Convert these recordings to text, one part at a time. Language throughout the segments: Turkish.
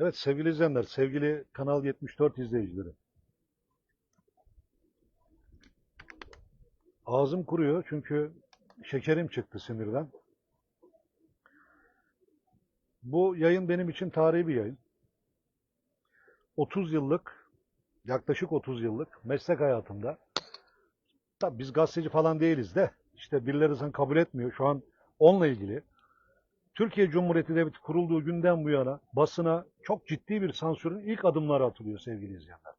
Evet sevgili izleyenler, sevgili Kanal 74 izleyicileri. Ağzım kuruyor çünkü şekerim çıktı sinirden. Bu yayın benim için tarihi bir yayın. 30 yıllık, yaklaşık 30 yıllık meslek hayatımda. Tabii biz gazeteci falan değiliz de işte birileri sen kabul etmiyor. Şu an onunla ilgili Türkiye Cumhuriyeti Devleti kurulduğu günden bu yana basına çok ciddi bir sansürün ilk adımları atılıyor sevgili izleyenler.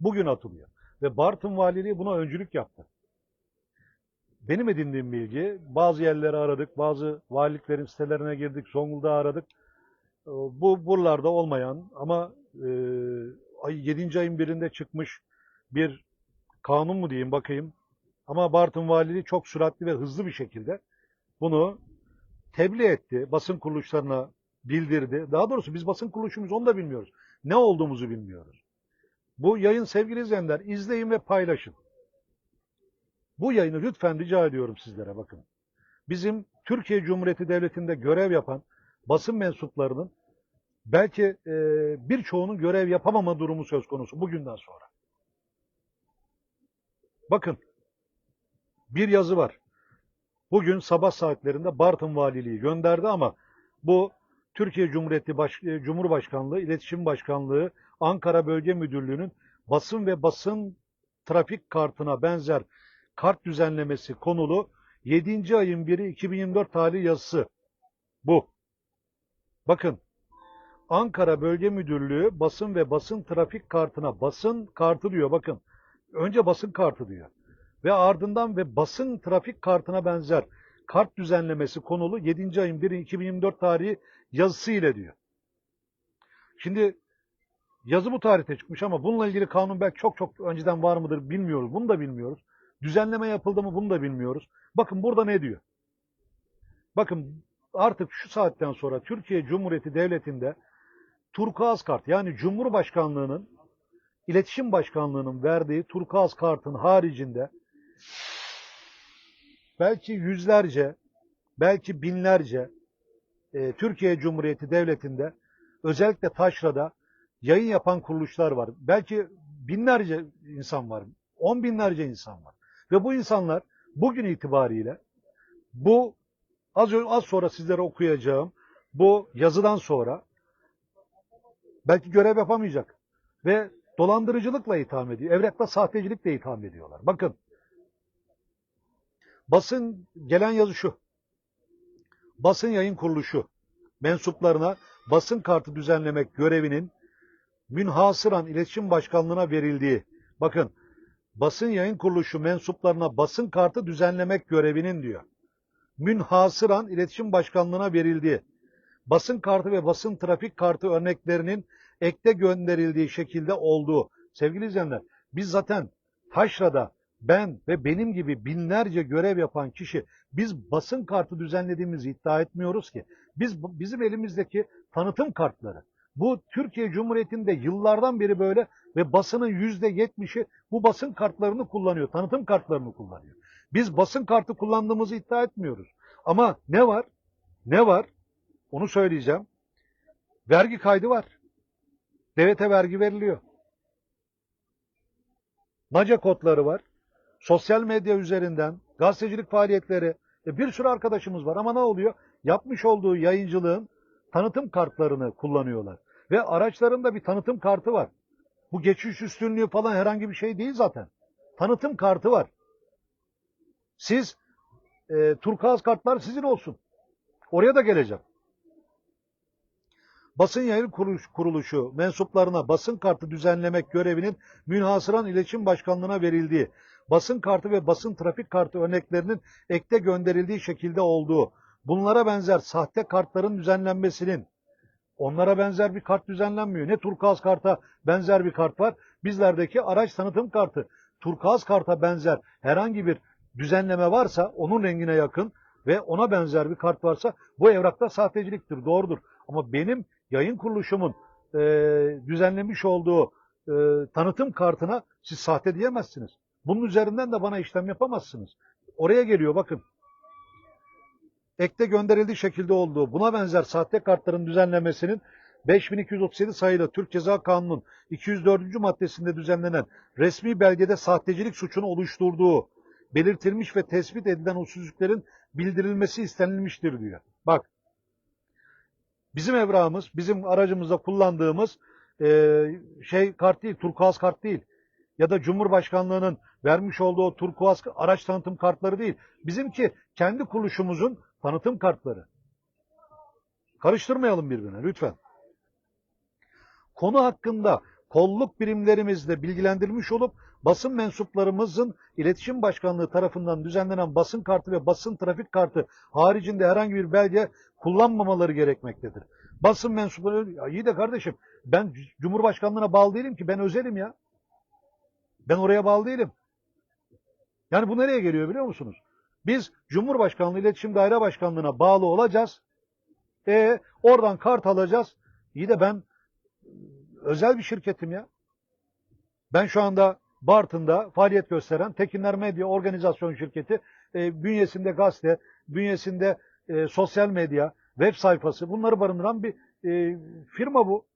Bugün atılıyor. Ve Bartın Valiliği buna öncülük yaptı. Benim edindiğim bilgi, bazı yerleri aradık, bazı valiliklerin sitelerine girdik, Zonguldak'ı aradık. Ee, Bu buralarda olmayan ama e, ay 7. ayın birinde çıkmış bir kanun mu diyeyim bakayım. Ama Bartın Valiliği çok süratli ve hızlı bir şekilde bunu tebliğ etti, basın kuruluşlarına bildirdi. Daha doğrusu biz basın kuruluşumuz onu da bilmiyoruz. Ne olduğumuzu bilmiyoruz. Bu yayın sevgili izleyenler izleyin ve paylaşın. Bu yayını lütfen rica ediyorum sizlere bakın. Bizim Türkiye Cumhuriyeti Devleti'nde görev yapan basın mensuplarının belki e, birçoğunun görev yapamama durumu söz konusu bugünden sonra. Bakın bir yazı var. Bugün sabah saatlerinde Bartın Valiliği gönderdi ama bu Türkiye Cumhuriyeti Baş e, Cumhurbaşkanlığı İletişim Başkanlığı Ankara Bölge Müdürlüğü'nün basın ve basın trafik kartına benzer kart düzenlemesi konulu 7. ayın 1'i 2024 tarih yazısı. Bu. Bakın. Ankara Bölge Müdürlüğü basın ve basın trafik kartına basın kartı diyor bakın. Önce basın kartı diyor ve ardından ve basın trafik kartına benzer kart düzenlemesi konulu 7. ayın 1 2024 tarihi yazısı ile diyor. Şimdi yazı bu tarihte çıkmış ama bununla ilgili kanun belki çok çok önceden var mıdır bilmiyoruz. Bunu da bilmiyoruz. Düzenleme yapıldı mı bunu da bilmiyoruz. Bakın burada ne diyor? Bakın artık şu saatten sonra Türkiye Cumhuriyeti Devleti'nde turkuaz kart yani Cumhurbaşkanlığının İletişim Başkanlığı'nın verdiği turkuaz kartın haricinde belki yüzlerce, belki binlerce e, Türkiye Cumhuriyeti Devleti'nde özellikle taşrada yayın yapan kuruluşlar var. Belki binlerce insan var, on binlerce insan var. Ve bu insanlar bugün itibariyle bu az, az sonra sizlere okuyacağım bu yazıdan sonra belki görev yapamayacak ve dolandırıcılıkla itham ediyor. Evrakla sahtecilikle itham ediyorlar. Bakın basın gelen yazı şu. Basın yayın kuruluşu mensuplarına basın kartı düzenlemek görevinin münhasıran iletişim başkanlığına verildiği. Bakın basın yayın kuruluşu mensuplarına basın kartı düzenlemek görevinin diyor. Münhasıran iletişim başkanlığına verildiği. Basın kartı ve basın trafik kartı örneklerinin ekte gönderildiği şekilde olduğu. Sevgili izleyenler, biz zaten Taşra'da ben ve benim gibi binlerce görev yapan kişi biz basın kartı düzenlediğimizi iddia etmiyoruz ki. Biz bizim elimizdeki tanıtım kartları. Bu Türkiye Cumhuriyeti'nde yıllardan beri böyle ve basının yüzde yetmişi bu basın kartlarını kullanıyor. Tanıtım kartlarını kullanıyor. Biz basın kartı kullandığımızı iddia etmiyoruz. Ama ne var? Ne var? Onu söyleyeceğim. Vergi kaydı var. Devlete vergi veriliyor. Naca kodları var. Sosyal medya üzerinden gazetecilik faaliyetleri e bir sürü arkadaşımız var ama ne oluyor? Yapmış olduğu yayıncılığın tanıtım kartlarını kullanıyorlar. Ve araçlarında bir tanıtım kartı var. Bu geçiş üstünlüğü falan herhangi bir şey değil zaten. Tanıtım kartı var. Siz e, turkuaz kartlar sizin olsun. Oraya da geleceğim. Basın yayın kuruluş, kuruluşu mensuplarına basın kartı düzenlemek görevinin münhasıran iletişim başkanlığına verildiği, basın kartı ve basın trafik kartı örneklerinin ekte gönderildiği şekilde olduğu, bunlara benzer sahte kartların düzenlenmesinin, onlara benzer bir kart düzenlenmiyor. Ne turkuaz karta benzer bir kart var, bizlerdeki araç tanıtım kartı. Turkuaz karta benzer herhangi bir düzenleme varsa, onun rengine yakın ve ona benzer bir kart varsa bu evrakta sahteciliktir, doğrudur. Ama benim yayın kuruluşumun e, düzenlemiş olduğu e, tanıtım kartına siz sahte diyemezsiniz. Bunun üzerinden de bana işlem yapamazsınız. Oraya geliyor bakın. Ekte gönderildiği şekilde olduğu buna benzer sahte kartların düzenlemesinin 5237 sayılı Türk Ceza Kanunu'nun 204. maddesinde düzenlenen resmi belgede sahtecilik suçunu oluşturduğu belirtilmiş ve tespit edilen usulsüzlüklerin bildirilmesi istenilmiştir diyor. Bak bizim evrağımız, bizim aracımızda kullandığımız eee, şey kart değil, turkuaz kart değil. Ya da Cumhurbaşkanlığının vermiş olduğu turkuaz araç tanıtım kartları değil. Bizimki kendi kuruluşumuzun tanıtım kartları. Karıştırmayalım birbirine lütfen. Konu hakkında kolluk birimlerimizle bilgilendirilmiş olup basın mensuplarımızın iletişim başkanlığı tarafından düzenlenen basın kartı ve basın trafik kartı haricinde herhangi bir belge kullanmamaları gerekmektedir. Basın mensupları iyi de kardeşim ben Cumhurbaşkanlığına bağlı değilim ki ben özelim ya. Ben oraya bağlı değilim. Yani bu nereye geliyor biliyor musunuz? Biz Cumhurbaşkanlığı İletişim Daire Başkanlığı'na bağlı olacağız. E oradan kart alacağız. İyi de ben özel bir şirketim ya. Ben şu anda Bartın'da faaliyet gösteren Tekinler Medya Organizasyon Şirketi e, bünyesinde gazete, bünyesinde e, sosyal medya, web sayfası bunları barındıran bir e, firma bu.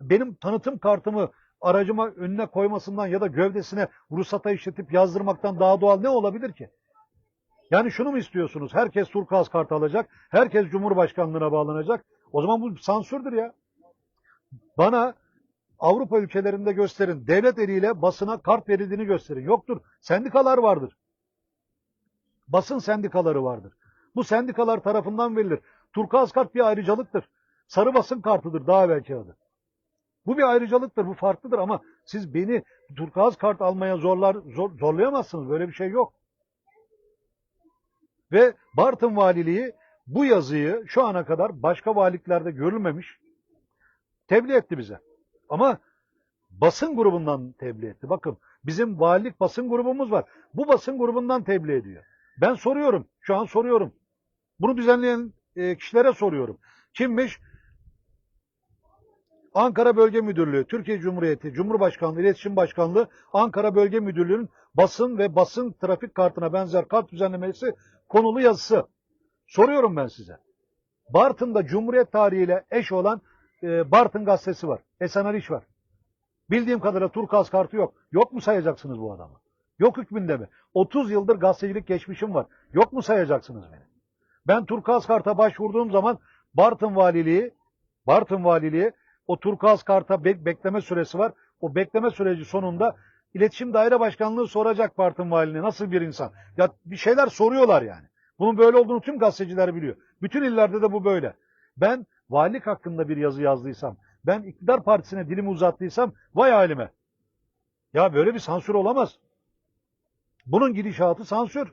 Benim tanıtım kartımı aracıma önüne koymasından ya da gövdesine ruhsata işletip yazdırmaktan daha doğal ne olabilir ki? Yani şunu mu istiyorsunuz? Herkes turkuaz kart alacak, herkes Cumhurbaşkanlığına bağlanacak. O zaman bu sansürdür ya. Bana Avrupa ülkelerinde gösterin. Devlet eliyle basına kart verildiğini gösterin. Yoktur. Sendikalar vardır. Basın sendikaları vardır. Bu sendikalar tarafından verilir. Turkuaz kart bir ayrıcalıktır. Sarı basın kartıdır daha evvelki adı. Bu bir ayrıcalıktır, bu farklıdır ama siz beni turkuaz kart almaya zorlar, zor, zorlayamazsınız. Böyle bir şey yok. Ve Bartın Valiliği bu yazıyı şu ana kadar başka valiliklerde görülmemiş tebliğ etti bize. Ama basın grubundan tebliğ etti. Bakın bizim valilik basın grubumuz var. Bu basın grubundan tebliğ ediyor. Ben soruyorum. Şu an soruyorum. Bunu düzenleyen e, kişilere soruyorum. Kimmiş? Ankara Bölge Müdürlüğü, Türkiye Cumhuriyeti, Cumhurbaşkanlığı, İletişim Başkanlığı, Ankara Bölge Müdürlüğü'nün basın ve basın trafik kartına benzer kart düzenlemesi konulu yazısı. Soruyorum ben size. Bartın'da Cumhuriyet tarihiyle eş olan e, Bartın gazetesi var. Esen Aliş var. Bildiğim kadarıyla Turkuaz kartı yok. Yok mu sayacaksınız bu adamı? Yok hükmünde mi? 30 yıldır gazetecilik geçmişim var. Yok mu sayacaksınız beni? Ben Turkuaz karta başvurduğum zaman Bartın Valiliği, Bartın Valiliği o turkuaz karta bek- bekleme süresi var. O bekleme süreci sonunda İletişim Daire Başkanlığı soracak Bartın Valiliğine nasıl bir insan. Ya bir şeyler soruyorlar yani. Bunun böyle olduğunu tüm gazeteciler biliyor. Bütün illerde de bu böyle. Ben valilik hakkında bir yazı yazdıysam, ben iktidar partisine dilimi uzattıysam vay halime. Ya böyle bir sansür olamaz. Bunun gidişatı sansür.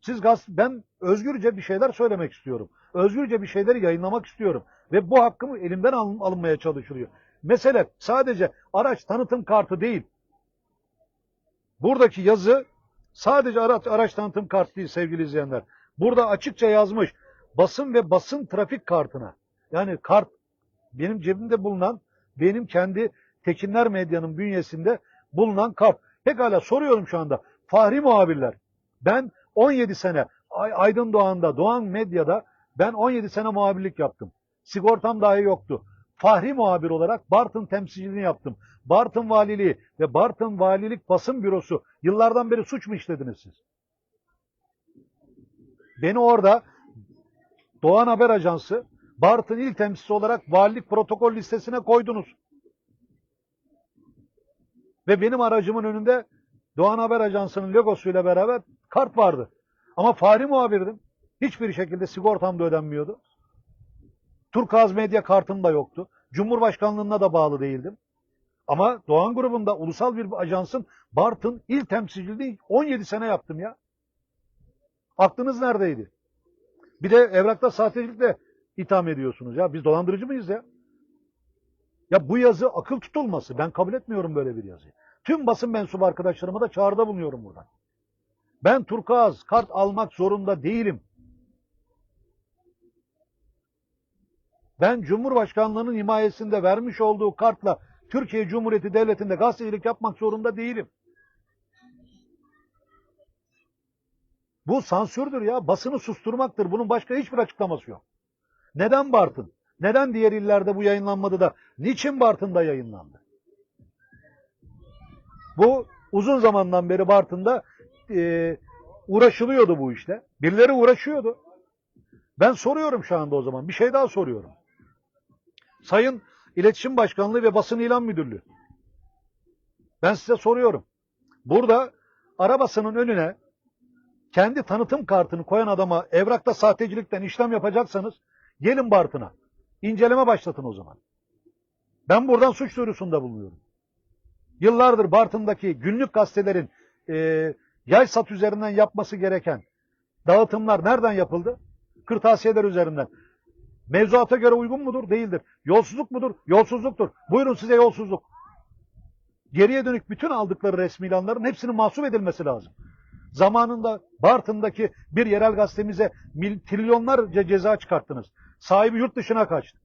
Siz gaz ben özgürce bir şeyler söylemek istiyorum. Özgürce bir şeyleri yayınlamak istiyorum. Ve bu hakkımı elimden alın- alınmaya çalışılıyor. Mesele sadece araç tanıtım kartı değil. Buradaki yazı sadece araç, araç tanıtım kartı değil sevgili izleyenler. Burada açıkça yazmış basın ve basın trafik kartına. Yani kart benim cebimde bulunan benim kendi Tekinler Medya'nın bünyesinde bulunan kart. Pekala soruyorum şu anda. Fahri muhabirler. Ben 17 sene Ay- Aydın Doğan'da, Doğan Medya'da ben 17 sene muhabirlik yaptım. Sigortam dahi yoktu. Fahri muhabir olarak Bartın temsilciliğini yaptım. Bartın Valiliği ve Bartın Valilik Basın Bürosu yıllardan beri suç mu işlediniz siz? Beni orada Doğan Haber Ajansı Bartın il temsilcisi olarak valilik protokol listesine koydunuz. Ve benim aracımın önünde Doğan Haber Ajansı'nın logosuyla beraber kart vardı. Ama fahri muhabirdim. Hiçbir şekilde sigortam da ödenmiyordu. Turkuaz Medya kartım da yoktu. Cumhurbaşkanlığına da bağlı değildim. Ama Doğan grubunda ulusal bir ajansın Bartın il temsilciliğini 17 sene yaptım ya. Aklınız neredeydi? Bir de evrakta sahtecilikle itham ediyorsunuz ya. Biz dolandırıcı mıyız ya? Ya bu yazı akıl tutulması. Ben kabul etmiyorum böyle bir yazıyı. Tüm basın mensubu arkadaşlarıma da çağrıda bulunuyorum buradan. Ben turkuaz kart almak zorunda değilim. Ben Cumhurbaşkanlığının himayesinde vermiş olduğu kartla Türkiye Cumhuriyeti Devleti'nde gazetecilik yapmak zorunda değilim. Bu sansürdür ya. Basını susturmaktır. Bunun başka hiçbir açıklaması yok. Neden Bartın? Neden diğer illerde bu yayınlanmadı da niçin Bartın'da yayınlandı? Bu uzun zamandan beri Bartın'da e, uğraşılıyordu bu işte. Birileri uğraşıyordu. Ben soruyorum şu anda o zaman. Bir şey daha soruyorum. Sayın İletişim Başkanlığı ve Basın İlan Müdürlüğü. Ben size soruyorum. Burada arabasının önüne kendi tanıtım kartını koyan adama evrakta sahtecilikten işlem yapacaksanız gelin Bartın'a. İnceleme başlatın o zaman. Ben buradan suç duyurusunda bulunuyorum. Yıllardır Bartın'daki günlük gazetelerin e, yay sat üzerinden yapması gereken dağıtımlar nereden yapıldı? Kırtasiyeler üzerinden. Mevzuata göre uygun mudur? Değildir. Yolsuzluk mudur? Yolsuzluktur. Buyurun size yolsuzluk. Geriye dönük bütün aldıkları resmi ilanların hepsinin mahsup edilmesi lazım. Zamanında Bartın'daki bir yerel gazetemize mil, trilyonlarca ceza çıkarttınız. Sahibi yurt dışına kaçtı.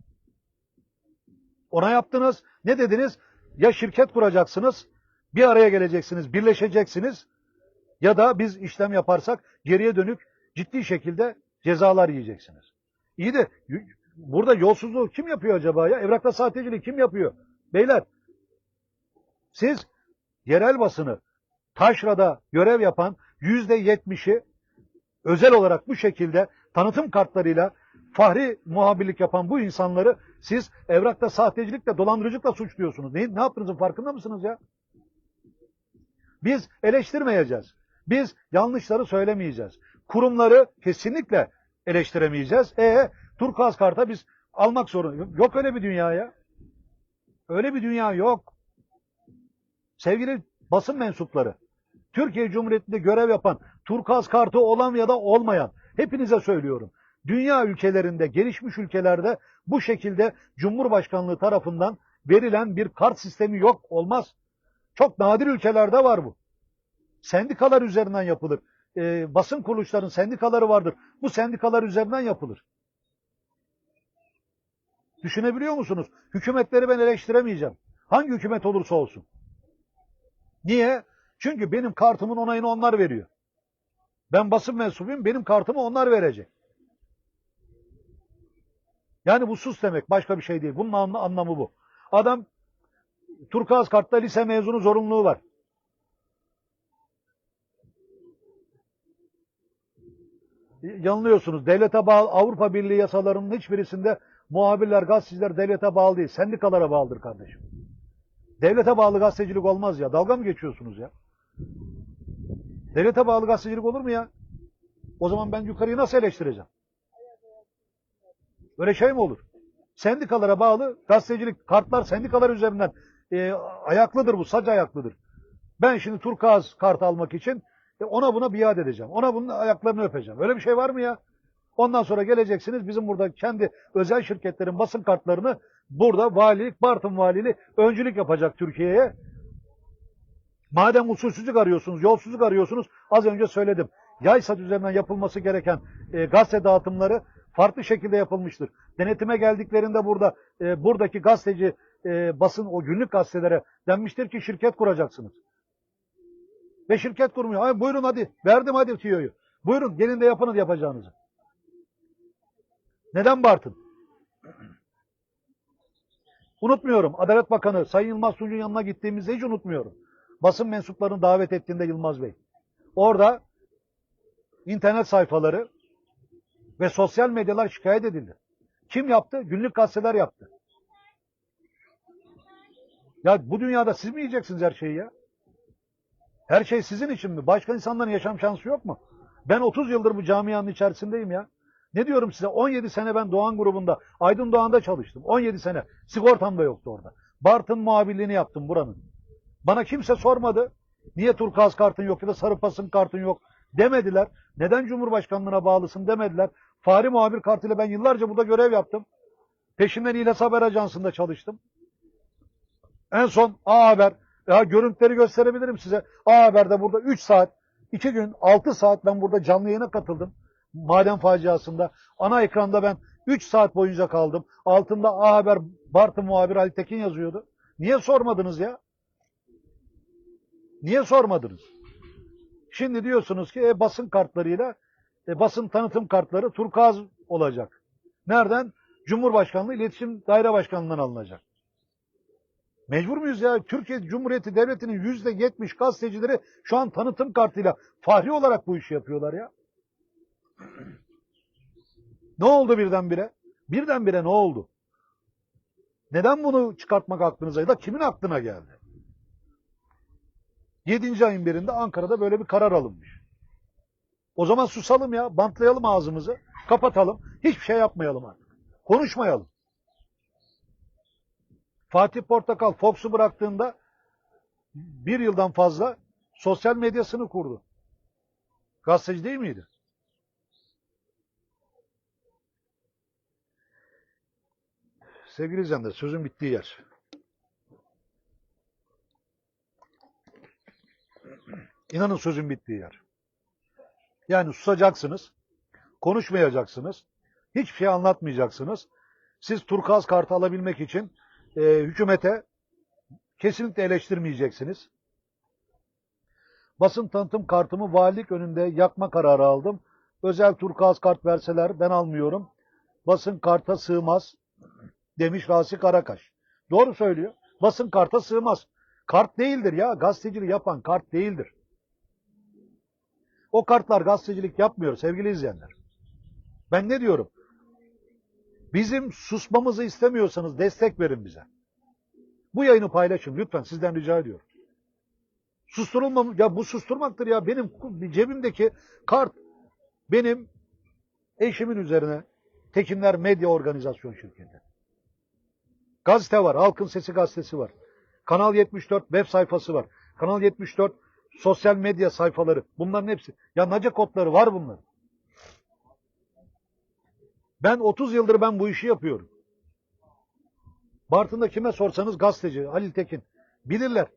Ona yaptınız. Ne dediniz? Ya şirket kuracaksınız, bir araya geleceksiniz, birleşeceksiniz ya da biz işlem yaparsak geriye dönük ciddi şekilde cezalar yiyeceksiniz. İyi de burada yolsuzluğu kim yapıyor acaba ya? Evrakta sahteciliği kim yapıyor? Beyler siz yerel basını taşrada görev yapan yüzde yetmişi özel olarak bu şekilde tanıtım kartlarıyla fahri muhabirlik yapan bu insanları siz evrakta sahtecilikle, dolandırıcılıkla suçluyorsunuz. Ne, ne yaptığınızın farkında mısınız ya? Biz eleştirmeyeceğiz. Biz yanlışları söylemeyeceğiz. Kurumları kesinlikle eleştiremeyeceğiz. E Turkuaz Kart'a biz almak zorunda. Yok öyle bir dünya ya. Öyle bir dünya yok. Sevgili basın mensupları, Türkiye Cumhuriyeti'nde görev yapan, Turkuaz Kartı olan ya da olmayan, hepinize söylüyorum. Dünya ülkelerinde, gelişmiş ülkelerde bu şekilde Cumhurbaşkanlığı tarafından verilen bir kart sistemi yok, olmaz. Çok nadir ülkelerde var bu. Sendikalar üzerinden yapılır. Ee, basın kuruluşların sendikaları vardır. Bu sendikalar üzerinden yapılır. Düşünebiliyor musunuz? Hükümetleri ben eleştiremeyeceğim. Hangi hükümet olursa olsun. Niye? Çünkü benim kartımın onayını onlar veriyor. Ben basın mensubuyum, benim kartımı onlar verecek. Yani bu sus demek, başka bir şey değil. Bunun anla- anlamı bu. Adam Turkuaz kartta lise mezunu zorunluluğu var. Yanılıyorsunuz. Devlete bağlı Avrupa Birliği yasalarının hiçbirisinde muhabirler, gazeteciler devlete bağlı değil. Sendikalara bağlıdır kardeşim. Devlete bağlı gazetecilik olmaz ya. Dalga mı geçiyorsunuz ya? Devlete bağlı gazetecilik olur mu ya? O zaman ben yukarıyı nasıl eleştireceğim? Öyle şey mi olur? Sendikalara bağlı gazetecilik, kartlar sendikalar üzerinden e, ayaklıdır bu, sac ayaklıdır. Ben şimdi Turkuaz kart almak için e, ona buna biat edeceğim. Ona bunun ayaklarını öpeceğim. Öyle bir şey var mı ya? Ondan sonra geleceksiniz bizim burada kendi özel şirketlerin basın kartlarını burada valilik, Bartın valiliği öncülük yapacak Türkiye'ye. Madem usulsüzlük arıyorsunuz, yolsuzluk arıyorsunuz, az önce söyledim. Yay sat üzerinden yapılması gereken e, gazete dağıtımları farklı şekilde yapılmıştır. Denetime geldiklerinde burada e, buradaki gazeteci e, basın o günlük gazetelere denmiştir ki şirket kuracaksınız. Ve şirket kurmuyor. Ay buyurun hadi. Verdim hadi tüyoyu. Buyurun gelin de yapınız yapacağınızı. Neden Bartın? Unutmuyorum. Adalet Bakanı Sayın Yılmaz Tunç'un yanına gittiğimizde hiç unutmuyorum. Basın mensuplarını davet ettiğinde Yılmaz Bey. Orada internet sayfaları ve sosyal medyalar şikayet edildi. Kim yaptı? Günlük gazeteler yaptı. Ya bu dünyada siz mi yiyeceksiniz her şeyi ya? Her şey sizin için mi? Başka insanların yaşam şansı yok mu? Ben 30 yıldır bu camianın içerisindeyim ya. Ne diyorum size? 17 sene ben Doğan grubunda, Aydın Doğan'da çalıştım. 17 sene. Sigortam da yoktu orada. Bartın muhabirliğini yaptım buranın. Bana kimse sormadı. Niye Turkuaz kartın yok ya da sarı pasın kartın yok demediler. Neden Cumhurbaşkanlığına bağlısın demediler. Fahri muhabir kartıyla ben yıllarca burada görev yaptım. Peşinden İlyas Haber Ajansı'nda çalıştım. En son A Haber, ya görüntüleri gösterebilirim size. A Haber'de burada 3 saat, 2 gün 6 saat ben burada canlı yayına katıldım. Maden faciasında. Ana ekranda ben 3 saat boyunca kaldım. Altında A Haber Bartın muhabiri Ali Tekin yazıyordu. Niye sormadınız ya? Niye sormadınız? Şimdi diyorsunuz ki e, basın kartlarıyla e, basın tanıtım kartları turkuaz olacak. Nereden? Cumhurbaşkanlığı İletişim Daire Başkanlığı'ndan alınacak. Mecbur muyuz ya? Türkiye Cumhuriyeti Devleti'nin yüzde yetmiş gazetecileri şu an tanıtım kartıyla fahri olarak bu işi yapıyorlar ya. Ne oldu birdenbire? Birdenbire ne oldu? Neden bunu çıkartmak aklınıza ya da kimin aklına geldi? 7. ayın birinde Ankara'da böyle bir karar alınmış. O zaman susalım ya, bantlayalım ağzımızı, kapatalım, hiçbir şey yapmayalım artık. Konuşmayalım. Fatih Portakal Fox'u bıraktığında bir yıldan fazla sosyal medyasını kurdu. Gazeteci değil miydi? Sevgili izleyenler, sözün bittiği yer. İnanın sözün bittiği yer. Yani susacaksınız, konuşmayacaksınız, hiçbir şey anlatmayacaksınız. Siz turkuaz kartı alabilmek için e, hükümete kesinlikle eleştirmeyeceksiniz. Basın tanıtım kartımı valilik önünde yakma kararı aldım. Özel turkuaz kart verseler ben almıyorum. Basın karta sığmaz demiş Rasi Karakaş. Doğru söylüyor. Basın karta sığmaz. Kart değildir ya. Gazetecilik yapan kart değildir. O kartlar gazetecilik yapmıyor sevgili izleyenler. Ben ne diyorum? Bizim susmamızı istemiyorsanız destek verin bize. Bu yayını paylaşın lütfen sizden rica ediyorum. Susturulmam ya bu susturmaktır ya benim cebimdeki kart benim eşimin üzerine Tekinler Medya Organizasyon Şirketi. Gazete var. Halkın Sesi gazetesi var. Kanal 74 web sayfası var. Kanal 74 sosyal medya sayfaları. Bunların hepsi. Ya naca kodları var bunlar. Ben 30 yıldır ben bu işi yapıyorum. Bartın'da kime sorsanız gazeteci Halil Tekin bilirler.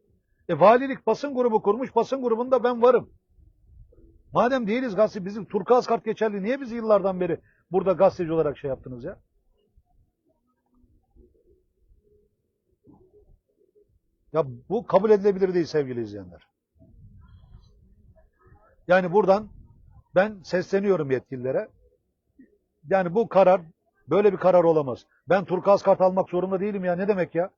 E valilik basın grubu kurmuş. Basın grubunda ben varım. Madem değiliz gazete bizim turkuaz kart geçerli. Niye bizi yıllardan beri burada gazeteci olarak şey yaptınız ya? Ya bu kabul edilebilir değil sevgili izleyenler. Yani buradan ben sesleniyorum yetkililere. Yani bu karar böyle bir karar olamaz. Ben turkuaz kart almak zorunda değilim ya. Ne demek ya?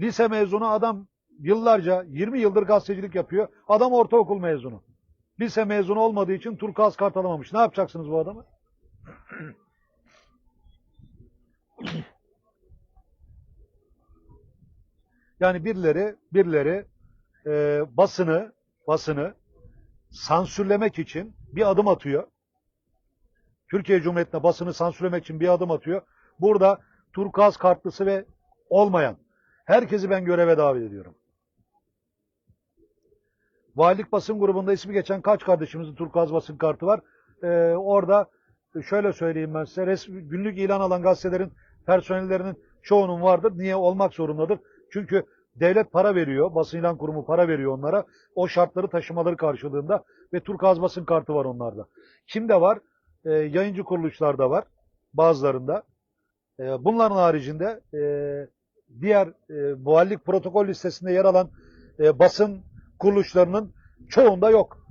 Lise mezunu adam yıllarca 20 yıldır gazetecilik yapıyor. Adam ortaokul mezunu. Lise mezunu olmadığı için turkuaz kart alamamış. Ne yapacaksınız bu adamı? Yani birileri birileri e, basını basını sansürlemek için bir adım atıyor. Türkiye Cumhuriyeti'ne basını sansürlemek için bir adım atıyor. Burada turkuaz kartlısı ve olmayan herkesi ben göreve davet ediyorum. Valilik basın grubunda ismi geçen kaç kardeşimizin turkuaz basın kartı var? Ee, orada şöyle söyleyeyim ben size. Resmi, günlük ilan alan gazetelerin personellerinin çoğunun vardır. Niye? Olmak zorundadır. Çünkü devlet para veriyor. Basın ilan kurumu para veriyor onlara. O şartları taşımaları karşılığında ve turkuaz basın kartı var onlarda. Kimde var? Ee, yayıncı kuruluşlarda var. Bazılarında. Ee, bunların haricinde e, diğer e, muhallik protokol listesinde yer alan e, basın kuruluşlarının çoğunda yok.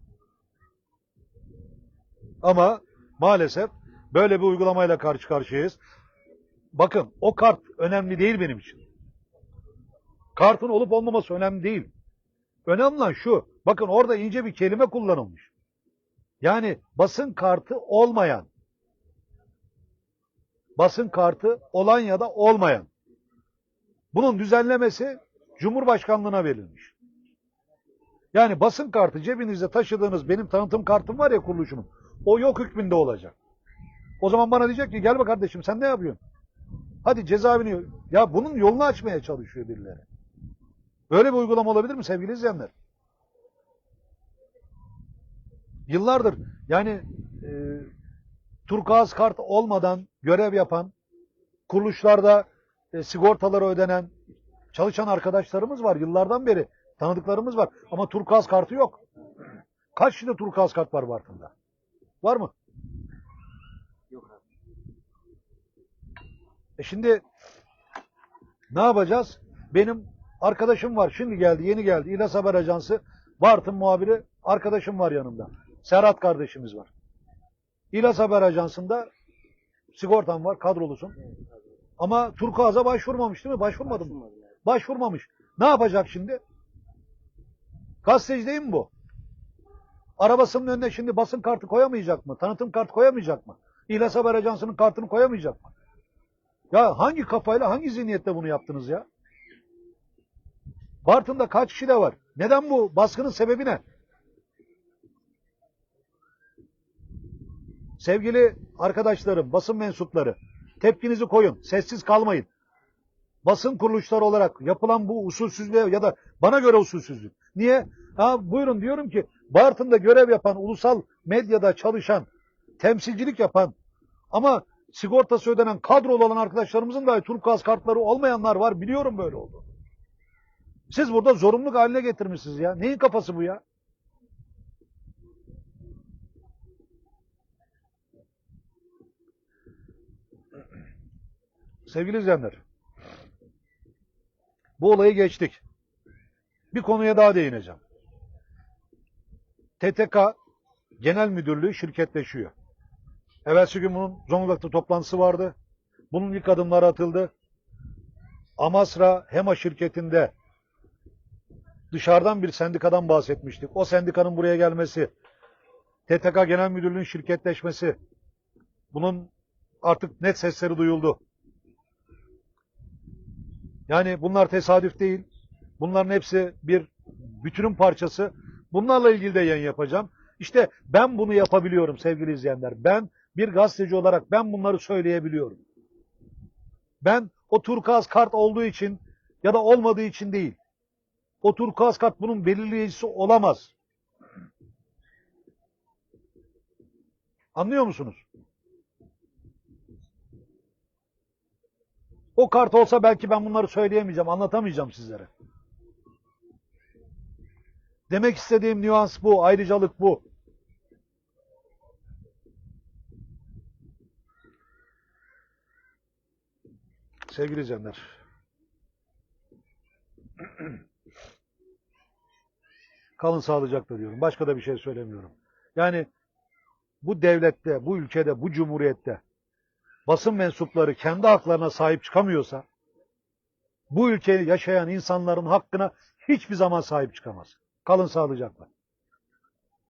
Ama maalesef böyle bir uygulamayla karşı karşıyayız. Bakın o kart önemli değil benim için. Kartın olup olmaması önemli değil. Önemli olan şu. Bakın orada ince bir kelime kullanılmış. Yani basın kartı olmayan. Basın kartı olan ya da olmayan. Bunun düzenlemesi Cumhurbaşkanlığına verilmiş. Yani basın kartı cebinizde taşıdığınız benim tanıtım kartım var ya kuruluşumun. O yok hükmünde olacak. O zaman bana diyecek ki gel bak kardeşim sen ne yapıyorsun? Hadi cezaevini... Ya bunun yolunu açmaya çalışıyor birileri. Böyle bir uygulama olabilir mi sevgili izleyenler? Yıllardır yani e, turkuaz kart olmadan görev yapan, kuruluşlarda e, sigortaları ödenen, çalışan arkadaşlarımız var yıllardan beri. Tanıdıklarımız var. Ama turkuaz kartı yok. Kaç tane turkuaz kart var Bartın'da? Var mı? Yok abi. E şimdi ne yapacağız? Benim arkadaşım var. Şimdi geldi, yeni geldi. İlas Haber Ajansı Bartın muhabiri arkadaşım var yanımda. Serhat kardeşimiz var. İlas Haber Ajansı'nda Sigortan var, kadrolusun. Ama Turkuaz'a başvurmamış değil mi? Başvurmadı mı? Başvurmamış. Ne yapacak şimdi? Gazeteci değil mi bu? Arabasının önüne şimdi basın kartı koyamayacak mı? Tanıtım kartı koyamayacak mı? İhlas Haber Ajansı'nın kartını koyamayacak mı? Ya hangi kafayla, hangi zihniyetle bunu yaptınız ya? Bartın'da kaç kişi de var? Neden bu baskının sebebi ne? Sevgili arkadaşlarım, basın mensupları, tepkinizi koyun, sessiz kalmayın. Basın kuruluşları olarak yapılan bu usulsüzlüğe ya da bana göre usulsüzlük. Niye? Ha, buyurun diyorum ki Bartın'da görev yapan, ulusal medyada çalışan, temsilcilik yapan ama sigortası ödenen kadrolu olan arkadaşlarımızın da Turkuaz kartları olmayanlar var. Biliyorum böyle oldu. Siz burada zorunluluk haline getirmişsiniz ya. Neyin kafası bu ya? Sevgili izleyenler, bu olayı geçtik. Bir konuya daha değineceğim. TTK Genel Müdürlüğü şirketleşiyor. Evvelsi gün bunun Zonguldak'ta toplantısı vardı. Bunun ilk adımları atıldı. Amasra HEMA şirketinde dışarıdan bir sendikadan bahsetmiştik. O sendikanın buraya gelmesi, TTK Genel Müdürlüğü'nün şirketleşmesi, bunun artık net sesleri duyuldu. Yani bunlar tesadüf değil. Bunların hepsi bir bütünün parçası. Bunlarla ilgili de yayın yapacağım. İşte ben bunu yapabiliyorum sevgili izleyenler. Ben bir gazeteci olarak ben bunları söyleyebiliyorum. Ben o turkuaz kart olduğu için ya da olmadığı için değil. O turkuaz kart bunun belirleyicisi olamaz. Anlıyor musunuz? O kart olsa belki ben bunları söyleyemeyeceğim, anlatamayacağım sizlere. Demek istediğim nüans bu, ayrıcalık bu. Sevgili izleyenler. Kalın sağlıcakla diyorum. Başka da bir şey söylemiyorum. Yani bu devlette, bu ülkede, bu cumhuriyette basın mensupları kendi haklarına sahip çıkamıyorsa bu ülkede yaşayan insanların hakkına hiçbir zaman sahip çıkamaz. Kalın sağlıcakla.